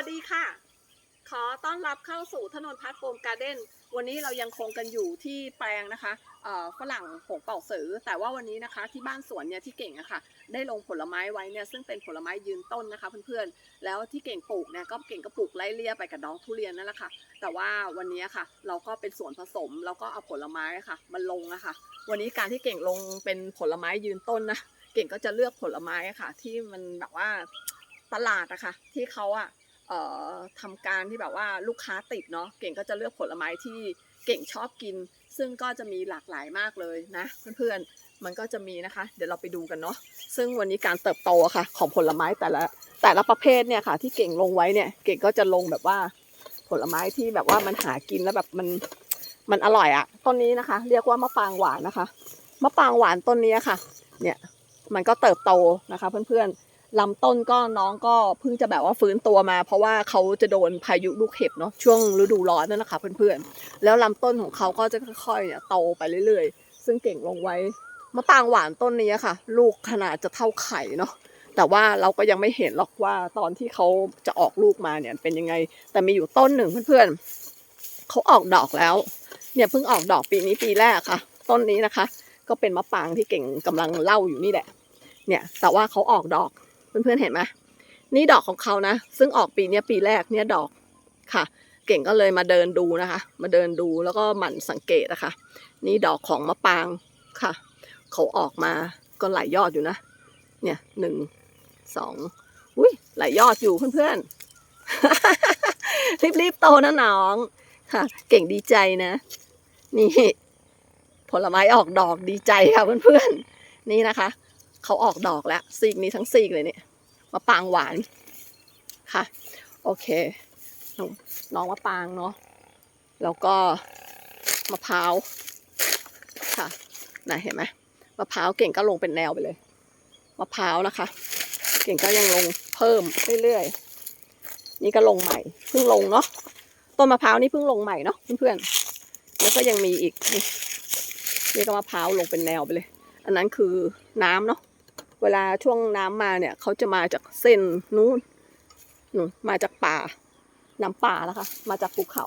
วัสดีค่ะ ขอต้อนรับเข้าสู่ถนนพัฒโฟมการ์เด้นวันนี้เรายังคงกันอยู่ที่แปลงนะคะเอ่อฝรั่งหงเป่าสือ แต่ว่าวันนี้นะคะที่บ้านสวนเนี่ยที่เก่งอะค่ะ ได้ลงผลไม้ไว้เนี่ยซึ่งเป็นผลไม้ยืนต้นนะคะเพื่อนๆ แล้วที่เก่งปลูกเนี่ยก็เก่งก็ปลูกไล่เลี่ยไปกับน้องทุเรียนนั่นแหละค่ะ แต่ว่าวันนี้ค่ะ เราก็เป็นสวนผสมแล้วก็เอาผลไม้ค่ะมันลงอะค่ะวันนี้การที่เก่งลงเป็นผลไม้ยืนต้นนะ เก่งก็จะเลือกผลไม้ะค่ะ ที่มันแบบว่าตลาดอะค่ะที่เขาอะ ทำการที่แบบว่าลูกค้าติดเนาะเก่งก็จะเลือกผลไม้ที่เก่งชอบกิน ซึ่งก็จะมีหลากหลายมากเลยนะ เพื่อนๆมันก็จะมีนะคะ เดี๋ยวเราไปดูกันเนาะซึ่งวันนี้การเติบโตะค่ะ ของผลไม้แต่ละแต่ละประเภทเนี่ยค่ะ ที่เก่งลงไว้เนี่ยเก่งก็จะลงแบบว่าผลไม้ที่แบบว่ามันหากินแล้วแบบมันมันอร่อยอะต้นนี้นะคะ เรียกว่ามะปรางหวานนะคะมะปรางหวานต้นนี้ค่ะ เนี่ยมันก็เติบโตนะคะ เพื่อนๆ ลำต้นก็น้องก็เพิ่งจะแบบว่าฟื้นตัวมา เพราะว่าเขาจะโดนพายุลูกเห็บเนาะช่วงฤดูร้อนนั่นแหละค่ะเพื่อนๆ แล้วลำต้นของเขาก็จะค่อยๆเนี่ยโตไปเรื่อยๆ ซึ่งเก่งลงไว้มะปรางหวานต้นนี้ค่ะ ลูกขนาดจะเท่าไข่เนาะแต่ว่าเราก็ยังไม่เห็นหรอกว่าตอนที่เขาจะออกลูกมาเนี่ยเป็นยังไง แต่มีอยู่ต้นหนึ่งเพื่อนๆเขาออกดอกแล้ว เนี่ยเพิ่งออกดอกปีนี้ปีแรกค่ะ ต้นนี้นะคะ ก็เป็นมะปรางที่เก่งกำลังเล่าอยู่นี่แหละ เนี่ยแต่ว่าเขาออกดอก เพื่อนๆเห็นไหมนี่ดอกของเขานะ ซึ่งออกปีเนี้ยปีแรกเนี่ยดอกค่ะ เก่งก็เลยมาเดินดูนะคะ มาเดินดูแล้วก็หมั่นสังเกตนะคะ นี่ดอกของมะปางค่ะ เขาออกมาก็หลายยอดอยู่นะ เนี่ยหนึ่งสองอุ้ยหลายยอดอยู่เพื่อนๆรีบๆโตนะน้องค่ะ เก่งดีใจนะ นี่ ผลไม้ออกดอกดีใจค่ะเพื่อนๆนี่นะคะ เขาออกดอกแล้วซีกนี้ทั้งซีกเลยเนี่ยมะปรางหวานค่ะ โอเค น้องน้องมะปรางเนาะแล้วก็มะพร้าวค่ะไหนเห็นไหมมะพร้าวเก่งก็ลงเป็นแนวไปเลยมะพร้าวนะคะ เก่งก็ยังลงเพิ่มเรื่อยๆนี่ก็ลงใหม่เพิ่งลงเนาะต้นมะพร้าวนี่เพิ่งลงใหม่เนาะเพื่อนๆแล้วก็ยังมีอีกนี่นี่ก็มะพร้าวลงเป็นแนวไปเลย อันนั้นคือน้ำเนาะ เวลาช่วงน้ำมาเนี่ยเขาจะมาจากเส้นนู้นนู่นมาจากป่าน้ำป่าแล้วค่ะ มาจากภูเขา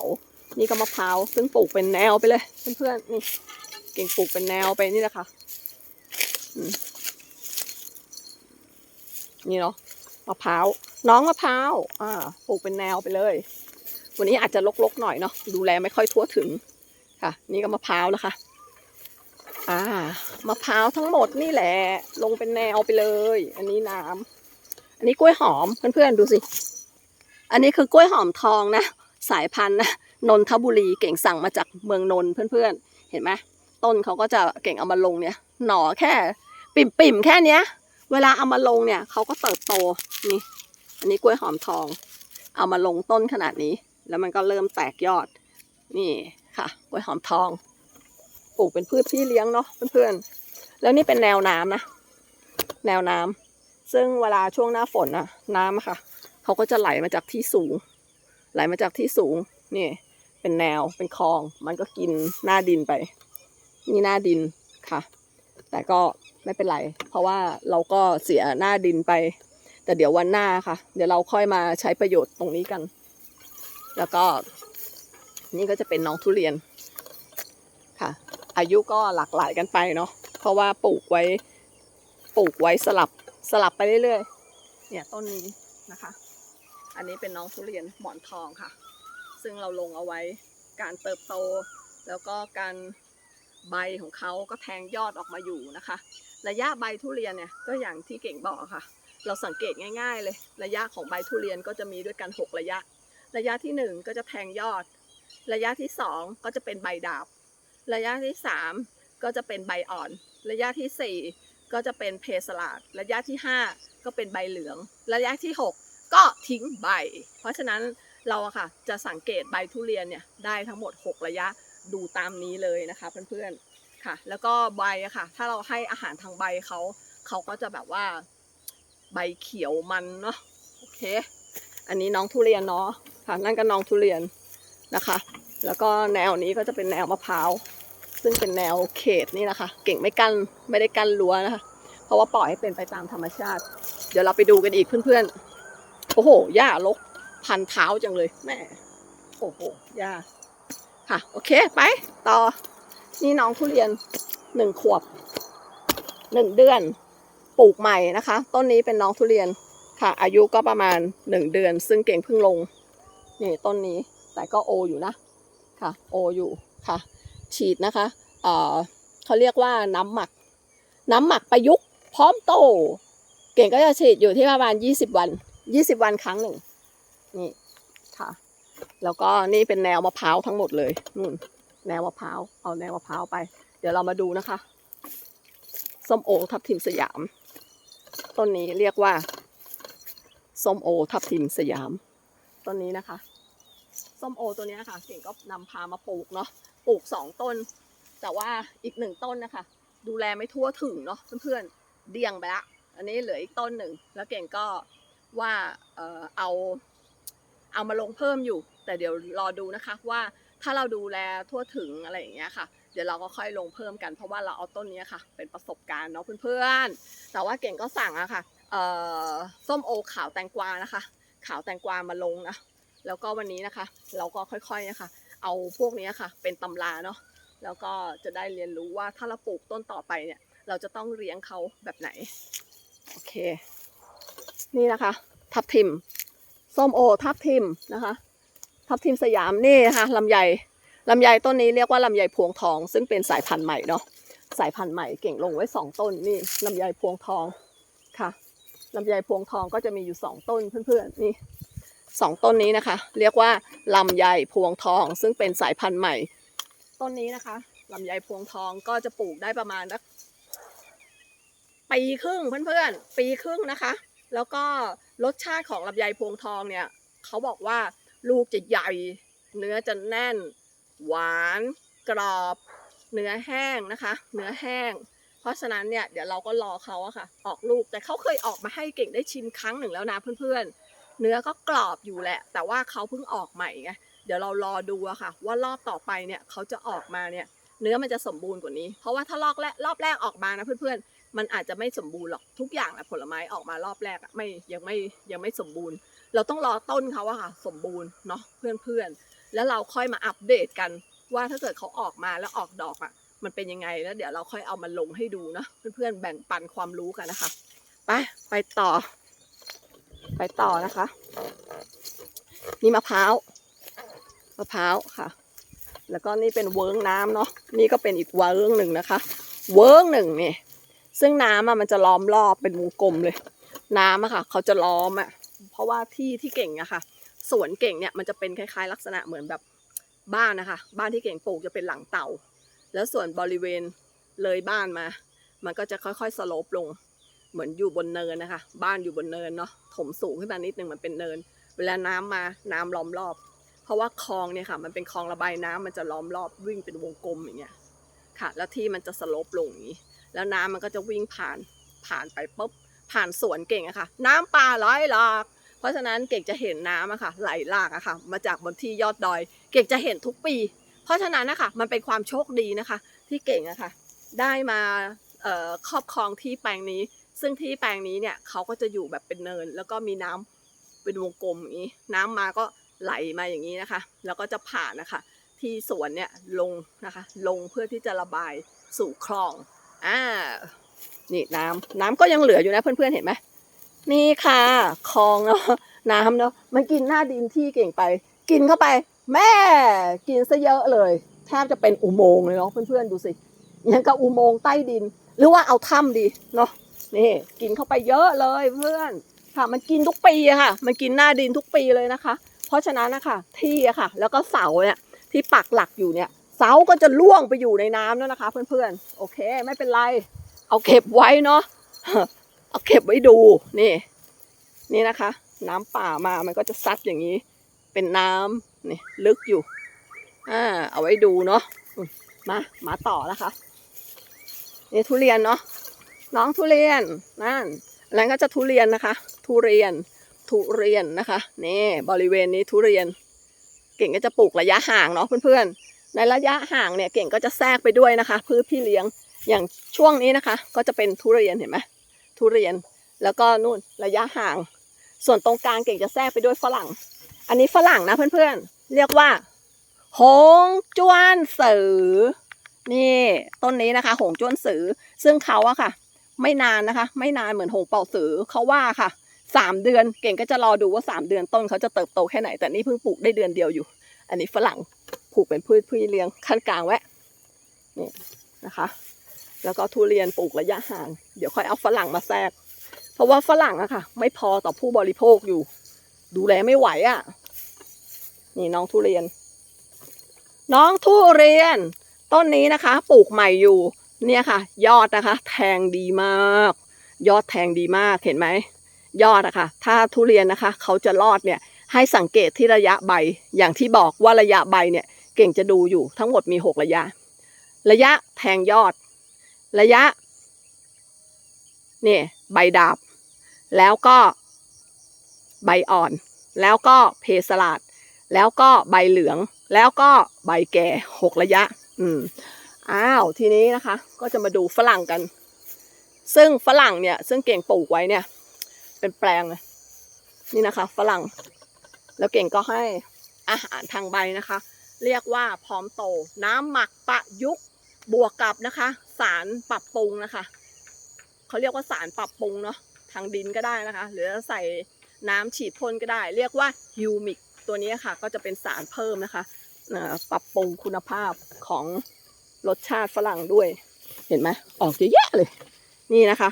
นี่ก็มะพร้าวซึ่งปลูกเป็นแนวไปเลยเพื่อนๆนี่เก่งปลูกเป็นแนวไปนี่แหละค่ะนี่เนาะมะพร้าวน้องมะพร้าวอ่าปลูกเป็นแนวไปเลย วันนี้อาจจะลกๆหน่อยเนาะดูแลไม่ค่อยทั่วถึงค่ะ นี่ก็มะพร้าวแล้วค่ะ อ่ามะพร้าวทั้งหมดนี่แหละ ลงเป็นแนวไปเลย อันนี้น้ำอันนี้กล้วยหอมเพื่อนๆดูสิ อันนี้คือกล้วยหอมทองนะสายพันธุ์นะนนทบุรีเก่งสั่งมาจากเมืองนนเพื่อนๆ เห็นไหมต้นเขาก็จะเก่งเอามาลงเนี่ย หน่อแค่ปิ่มๆแค่เนี้ย เวลาเอามาลงเนี่ยเขาก็เติบโตนี่ อันนี้กล้วยหอมทอง เอามาลงต้นขนาดนี้ แล้วมันก็เริ่มแตกยอด นี่ค่ะ กล้วยหอมทอง ปลูกเป็นพืชพี่เลี้ยงเนาะเพื่อนๆ แล้วนี่เป็นแนวน้ำนะ แนวน้ำซึ่งเวลาช่วงหน้าฝนนะน้ำค่ะ เขาก็จะไหลมาจากที่สูง ไหลมาจากที่สูง นี่ เป็นแนว เป็นคลอง มันก็กินหน้าดินไป นี่หน้าดินค่ะ แต่ก็ไม่เป็นไร เพราะว่าเราก็เสียหน้าดินไป แต่เดี๋ยววันหน้าค่ะ เดี๋ยวเราค่อยมาใช้ประโยชน์ตรงนี้กัน แล้วก็นี่ก็จะเป็นน้องทุเรียน อายุก็หลากหลายกันไปเนาะเพราะว่าปลูกไว้ปลูกไว้สลับสลับไปเรื่อยๆเนี่ยต้นนี้นะคะ อันนี้เป็นน้องทุเรียนหมอนทองค่ะ ซึ่งเราลงเอาไว้การเติบโต แล้วก็การใบของเขาก็แทงยอดออกมาอยู่นะคะ ระยะใบทุเรียนเนี่ยก็อย่างที่เก่งบอกค่ะ เราสังเกตง่าย ๆ เลย ระยะของใบทุเรียนก็จะมีด้วยกัน 6 ระยะ ระยะที่หนึ่งก็จะแทงยอด ระยะที่สองก็จะเป็นใบดาบ ระยะที่สามก็จะเป็นใบอ่อน ระยะที่สี่ก็จะเป็นเพสลาด ระยะที่ห้าก็เป็นใบเหลือง ระยะที่หกก็ทิ้งใบ เพราะฉะนั้นเราอะค่ะจะสังเกตใบทุเรียนเนี่ยได้ทั้งหมด 6 ระยะดูตามนี้เลยนะคะเพื่อนๆค่ะ แล้วก็ใบอะค่ะ ถ้าเราให้อาหารทางใบเขาเขาก็จะแบบว่าใบเขียวมันเนาะโอเค อันนี้น้องทุเรียนเนาะค่ะนั่นก็น้องทุเรียนนะคะ แล้วก็แนวนี้ก็จะเป็นแนวมะพร้าว ซึ่งเป็นแนวเขตนี่นะคะ เก่งไม่กั้นไม่ได้กั้นรั้วนะคะ เพราะว่าปล่อยให้เป็นไปตามธรรมชาติ เดี๋ยวเราไปดูกันอีกเพื่อนๆ โอ้โหหญ้ารกพันเท้าจังเลยแม่ โอ้โหยาค่ะ โอเคไปต่อ นี่น้องทุเรียนหนึ่งขวบหนึ่งเดือนปลูกใหม่นะคะ ต้นนี้เป็นน้องทุเรียนค่ะ อายุก็ประมาณหนึ่งเดือน ซึ่งเก่งเพิ่งลงนี่ต้นนี้แต่ก็โออยู่นะ ค่ะโออยู่ค่ะ ฉีดนะคะเอ่อเขาเรียกว่าน้ำหมัก น้ำหมักประยุกต์พร้อมโต เก่งก็จะฉีดอยู่ที่ประมาณยี่สิบวันยี่สิบวันครั้งหนึ่งนี่ค่ะ แล้วก็นี่เป็นแนวมะพร้าวทั้งหมดเลยนู่นแนวมะพร้าวเอาแนวมะพร้าวไป เดี๋ยวเรามาดูนะคะส้มโอทับทิมสยาม ต้นนี้เรียกว่าส้มโอทับทิมสยาม ต้นนี้นะคะ ส้มโอตัวนี้ค่ะ เก่งก็นำพามาปลูกเนาะปลูกสองต้น แต่ว่าอีกหนึ่งต้นนะคะ ดูแลไม่ทั่วถึงเนาะเพื่อนๆเดี่ยงไปละอันนี้เหลืออีกต้นหนึ่งแล้วเก่งก็ว่าเออเอาเอามาลงเพิ่มอยู่ แต่เดี๋ยวรอดูนะคะว่าถ้าเราดูแลทั่วถึงอะไรอย่างเงี้ยค่ะ เดี๋ยวเราก็ค่อยลงเพิ่มกัน เพราะว่าเราเอาต้นนี้ค่ะ เป็นประสบการณ์เนาะเพื่อนๆ แต่ว่าเก่งก็สั่งอะค่ะเออส้มโอขาวแตงกวานะคะ ขาวแตงกวามาลงนะ แล้วก็วันนี้นะคะ เราก็ค่อยๆนะคะ เอาพวกนี้ค่ะ เป็นตำราเนาะแล้วก็จะได้เรียนรู้ว่าถ้าเราปลูกต้นต่อไปเนี่ย เราจะต้องเลี้ยงเขาแบบไหน โอเค นี่นะคะ ทับทิมส้มโอทับทิมนะคะ ทับทิมสยามนี่นะคะลำไยลำไยต้นนี้เรียกว่าลำไยพวงทอง ซึ่งเป็นสายพันธุ์ใหม่เนาะสายพันธุ์ใหม่เก่งลงไว้สองต้นนี่ลำไยพวงทองค่ะลำไยพวงทองก็จะมีอยู่สองต้นเพื่อนๆนี่ สองต้นนี้นะคะ เรียกว่าลำไยพวงทอง ซึ่งเป็นสายพันธุ์ใหม่ ต้นนี้นะคะลำไยพวงทองก็จะปลูกได้ประมาณสักปีครึ่งเพื่อนๆ ปีครึ่งนะคะ แล้วก็รสชาติของลำไยพวงทองเนี่ยเขาบอกว่าลูกจะใหญ่ เนื้อจะแน่น หวาน กรอบ เนื้อแห้งนะคะ เนื้อแห้ง เพราะฉะนั้นเนี่ยเดี๋ยวเราก็รอเขาอะค่ะ ออกลูกแต่เขาเคยออกมาให้เก่งได้ชิมครั้งหนึ่งแล้วนะเพื่อนๆ เนื้อก็กรอบอยู่แหละ แต่ว่าเขาเพิ่งออกใหม่ไงเดี๋ยวเรารอดูอะค่ะ ว่ารอบต่อไปเนี่ยเขาจะออกมาเนี่ย เนื้อมันจะสมบูรณ์กว่านี้ เพราะว่าถ้ารอบแรกรอบแรกออกมานะเพื่อนๆมันอาจจะไม่สมบูรณ์หรอกทุกอย่างอะผลไม้ออกมารอบแรกอะไม่ยังไม่ยังไม่สมบูรณ์ เราต้องรอต้นเขาอะค่ะ สมบูรณ์เนาะเพื่อนๆแล้วเราค่อยมาอัปเดตกัน ว่าถ้าเกิดเขาออกมาแล้วออกดอกอะมันเป็นยังไงแล้วเดี๋ยวเราค่อยเอามาลงให้ดูนะเพื่อนๆแบ่งปันความรู้กันนะคะ ไปไปต่อ ไปต่อนะคะ นี่มะพร้าวมะพร้าวค่ะ แล้วก็นี่เป็นเวิร์งน้ำเนาะนี่ก็เป็นอีกเวิร์งหนึ่งนะคะ เวิร์งหนึ่งเนี่ยซึ่งน้ำอะมันจะล้อมรอบเป็นวงกลมเลย น้ำอะค่ะ เขาจะล้อมอะเพราะว่าที่ที่เก่งอะค่ะสวนเก่งเนี่ยมันจะเป็นคล้ายๆ ลักษณะเหมือนแบบบ้านนะคะ บ้านที่เก่งปลูกจะเป็นหลังเต่า แล้วส่วนบริเวณเลยบ้านมา มันก็จะค่อยๆสโลปลง เหมือนอยู่บนเนินนะคะ บ้านอยู่บนเนินเนาะถมสูงขึ้นมานิดนึงมันเป็นเนิน เวลาน้ำมาน้ำล้อมรอบ เพราะว่าคลองเนี่ยค่ะ มันเป็นคลองระบายน้ำมันจะล้อมรอบวิ่งเป็นวงกลมอย่างเงี้ยค่ะ แล้วที่มันจะสโลปลงอย่างนี้ แล้วน้ำมันก็จะวิ่งผ่านผ่านไปปุ๊บผ่านสวนเก่งอะค่ะ น้ำป่าไหลหลากเพราะฉะนั้นเก่งจะเห็นน้ำอะค่ะ ไหลหลากอะค่ะ มาจากบนที่ยอดดอย เก่งจะเห็นทุกปี เพราะฉะนั้นนะคะมันเป็นความโชคดีนะคะ ที่เก่งอะค่ะ ได้มาครอบครองที่แปลงนี้ ซึ่งที่แปลงนี้เนี่ยเขาก็จะอยู่แบบเป็นเนิน แล้วก็มีน้ำเป็นวงกลมอย่างนี้ น้ำมาก็ไหลมาอย่างนี้นะคะ แล้วก็จะผ่านนะคะ ที่สวนเนี่ยลงนะคะ ลงเพื่อที่จะระบายสู่คลองอ่านี่น้ำน้ำก็ยังเหลืออยู่นะเพื่อนๆเห็นไหมนี่ค่ะคลองเนาะน้ำเนาะมันกินหน้าดินที่เก่งไป กินเข้าไป แม่กินซะเยอะเลยแทบจะเป็นอุโมงค์เลยเนาะเพื่อนๆดูสิยังกับอุโมงค์ใต้ดิน หรือว่าเอาถ้ำดีเนาะ นี่กินเข้าไปเยอะเลยเพื่อนค่ะ มันกินทุกปีค่ะ มันกินหน้าดินทุกปีเลยนะคะ เพราะฉะนั้นนะคะที่อะค่ะ แล้วก็เสาเนี่ยที่ปักหลักอยู่เนี่ย เสาก็จะล่วงไปอยู่ในน้ำแล้วนะคะ เพื่อนๆ โอเค ไม่เป็นไร เอาเก็บไว้เนาะเอาเก็บไว้ดูนี่ นี่นะคะ น้ำป่ามามันก็จะซัดอย่างนี้ เป็นน้ำนี่ลึกอยู่อ่าเอาไว้ดูเนาะมมามาต่อนะคะนี่ทุเรียนเนาะ น้องทุเรียนนั่นอันนั้นก็จะทุเรียนนะคะ ทุเรียนทุเรียนนะคะนี่บริเวณนี้ทุเรียน เก่งก็จะปลูกระยะห่างเนาะเพื่อนๆ ในระยะห่างเนี่ยเก่งก็จะแทรกไปด้วยนะคะพืชพี่เลี้ยงอย่างช่วงนี้นะคะ ก็จะเป็นทุเรียนเห็นไหมทุเรียนแล้วก็นู่นระยะห่าง ส่วนตรงกลางเก่งจะแทรกไปด้วยฝรั่ง อันนี้ฝรั่งนะเพื่อนๆ เรียกว่า หงจ้วนสือนี่ต้นนี้นะคะ หงจ้วนสือซึ่งเขาอะค่ะ ไม่นานนะคะ ไม่นานเหมือนหงเป่าสือเขาว่าค่ะสามเดือนเก่งก็จะรอดูว่าสามเดือนต้นเขาจะเติบโตแค่ไหน แต่นี่เพิ่งปลูกได้เดือนเดียวอยู่ อันนี้ฝรั่งปลูกเป็นพืชพืชเลี้ยงขั้นกลางไว้นี่นะคะ แล้วก็ทุเรียนปลูกระยะห่าง เดี๋ยวค่อยเอาฝรั่งมาแทรก เพราะว่าฝรั่งอะค่ะ ไม่พอต่อผู้บริโภคอยู่ ดูแลไม่ไหวอะนี่น้องทุเรียน น้องทุเรียน ต้นนี้นะคะ ปลูกใหม่อยู่ เนี่ยค่ะ ยอดนะคะ แทงดีมาก ยอดแทงดีมากเห็นไหมยอดอะค่ะ ถ้าทุเรียนนะคะ เขาจะรอดเนี่ย ให้สังเกตที่ระยะใบ อย่างที่บอกว่าระยะใบเนี่ย เก่งจะดูอยู่ทั้งหมดมีหกระยะ ระยะแทงยอด ระยะนี่ใบดาบ แล้วก็ใบอ่อน แล้วก็เพสลาด แล้วก็ใบเหลือง แล้วก็ใบแก่หกระยะ อืม อ้าวทีนี้นะคะ ก็จะมาดูฝรั่งกัน ซึ่งฝรั่งเนี่ย ซึ่งเก่งปลูกไว้เนี่ย เป็นแปลงเลยนี่นะคะ ฝรั่ง แล้วเก่งก็ให้อาหารทางใบนะคะ เรียกว่าพร้อมโต น้ำหมักประยุกต์บวกกับนะคะ สารปรับปรุงนะคะเขาเรียกว่าสารปรับปรุงเนาะทางดินก็ได้นะคะ หรือใส่น้ำฉีดพ่นก็ได้ เรียกว่าฮิวมิกตัวนี้ค่ะ ก็จะเป็นสารเพิ่มนะคะปรับปรุงคุณภาพของ รสชาติฝรั่งด้วย เห็นไหมออกเยอะแยะเลย นี่นะคะ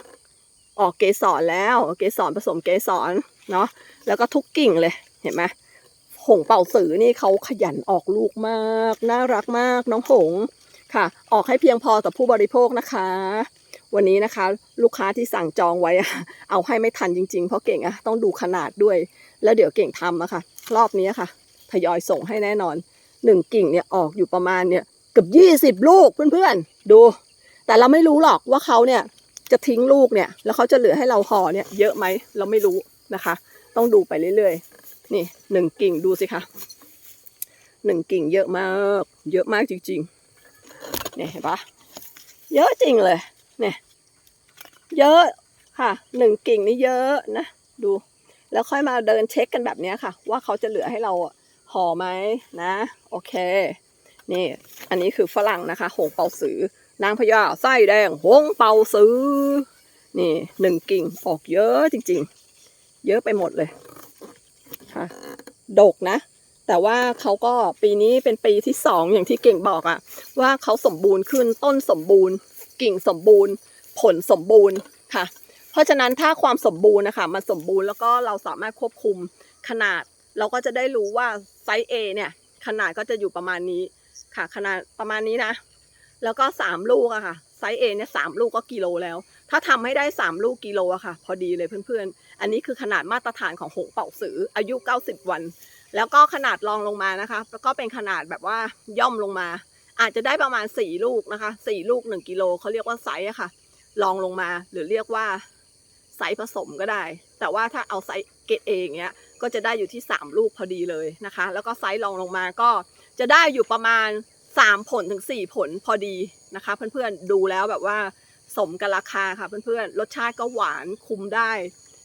ออกเกสรแล้ว เกสรผสมเกสรเนาะแล้วก็ทุกกิ่งเลยเห็นไหมหงเป่าสือนี่เขาขยันออกลูกมาก น่ารักมากน้องหงค่ะ ออกให้เพียงพอต่อผู้บริโภคนะคะ วันนี้นะคะ ลูกค้าที่สั่งจองไว้เอาให้ไม่ทันจริง ๆ เพราะเก่งอะต้องดูขนาดด้วย แล้วเดี๋ยวเก่งทำอะค่ะ รอบนี้ค่ะทยอยส่งให้แน่นอนหนึ่งกิ่งเนี่ยออกอยู่ประมาณเนี่ย เกือบยี่สิบลูกเพื่อนๆ ดู แต่เราไม่รู้หรอกว่าเขาเนี่ยจะทิ้งลูกเนี่ย แล้วเขาจะเหลือให้เราห่อเนี่ย เยอะไหมเราไม่รู้นะคะ ต้องดูไปเรื่อยๆ นี่หนึ่งกิ่งดูสิคะหนึ่งกิ่งเยอะมาก เยอะมากจริงๆ เนี่ยเห็นปะเยอะจริงเลย เนี่ย เยอะค่ะหนึ่งกิ่งนี่เยอะนะ ดู แล้วค่อยมาเดินเช็คกันแบบนี้ค่ะ ว่าเขาจะเหลือให้เราห่อไหมนะ โอเค นี่ อันนี้คือฝรั่งนะคะ หงเปาสือนางพญาไส้แดงหงเปาสือ นี่หนึ่งกิ่งออกเยอะจริง ๆ เยอะไปหมดเลยค่ะดกนะ แต่ว่าเขาก็ปีนี้เป็นปีที่สองอย่างที่เก่งบอกอะว่าเขาสมบูรณ์ขึ้นต้นสมบูรณ์ กิ่งสมบูรณ์ ผลสมบูรณ์ค่ะ เพราะฉะนั้นถ้าความสมบูรณ์นะคะมันสมบูรณ์แล้วก็เราสามารถควบคุมขนาด เราก็จะได้รู้ว่าไซส์ A เนี่ยขนาดก็จะอยู่ประมาณนี้ ค่ะ ขนาดประมาณนี้นะ แล้วก็สามลูกอะค่ะ ไซส์ A เนี่ยสามลูกก็กิโลแล้ว ถ้าทำให้ได้สามลูกกิโลอะค่ะ พอดีเลยเพื่อนๆ อันนี้คือขนาดมาตรฐานของหงเป่าสือ อายุ90วัน แล้วก็ขนาดรองลงมานะคะ แล้วก็เป็นขนาดแบบว่าย่อมลงมา อาจจะได้ประมาณ4ลูกนะคะ4ลูก1กิโลเขาเรียกว่าไซส์อะค่ะรองลงมา หรือเรียกว่าไซส์ผสมก็ได้ แต่ว่าถ้าเอาไซส์เกรดเองเงี้ย ก็จะได้อยู่ที่ 3 ลูกพอดีเลยนะคะ แล้วก็ไซส์รองลงมาก็ จะได้อยู่ประมาณ 3 ผลถึง 4 ผลพอดีนะคะ เพื่อนๆดูแล้วแบบว่าสมกับราคาค่ะเพื่อนๆรสชาติก็หวานคุมได้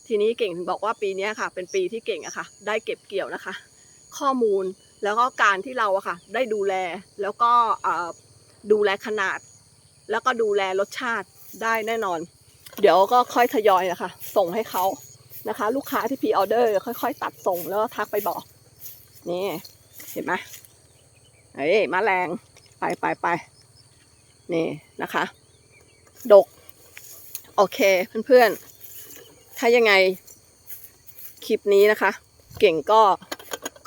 ทีนี้เก่งถึงบอกว่าปีนี้ค่ะ เป็นปีที่เก่งอะค่ะ ได้เก็บเกี่ยวนะคะ ข้อมูลแล้วก็การที่เราอะค่ะ ได้ดูแลแล้วก็ดูแลขนาด แล้วก็ดูแลรสชาติได้แน่นอน เดี๋ยวก็ค่อยทยอยนะคะ ส่งให้เขานะคะ ลูกค้าที่พีออเดอร์ค่อย ๆ ตัดส่งแล้วก็ทักไปบอก นี่ เห็นไหม เฮ้ยมาแรงไปไปไปนี่นะคะ ดก โอเคเพื่อนๆ ถ้ายังไงคลิปนี้นะคะ เก่งก็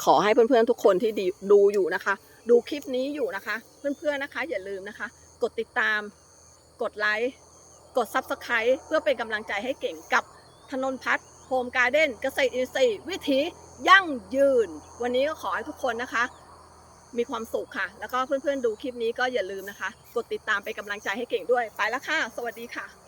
ขอให้เพื่อนๆทุกคนที่ดูอยู่นะคะ ดูคลิปนี้อยู่นะคะ เพื่อนๆนะคะ อย่าลืมนะคะ กดติดตาม กดไลค์กด Subscribe เพื่อเป็นกำลังใจให้เก่งกับถนนพัฒน์โฮมการ์เด้นเกษตรอินทรีย์วิถียั่งยืน วันนี้ก็ขอให้ทุกคนนะคะ มีความสุขค่ะ แล้วก็เพื่อนๆดูคลิปนี้ก็อย่าลืมนะคะ กดติดตามไปกำลังใจให้เก่งด้วย ไปแล้วค่ะ สวัสดีค่ะ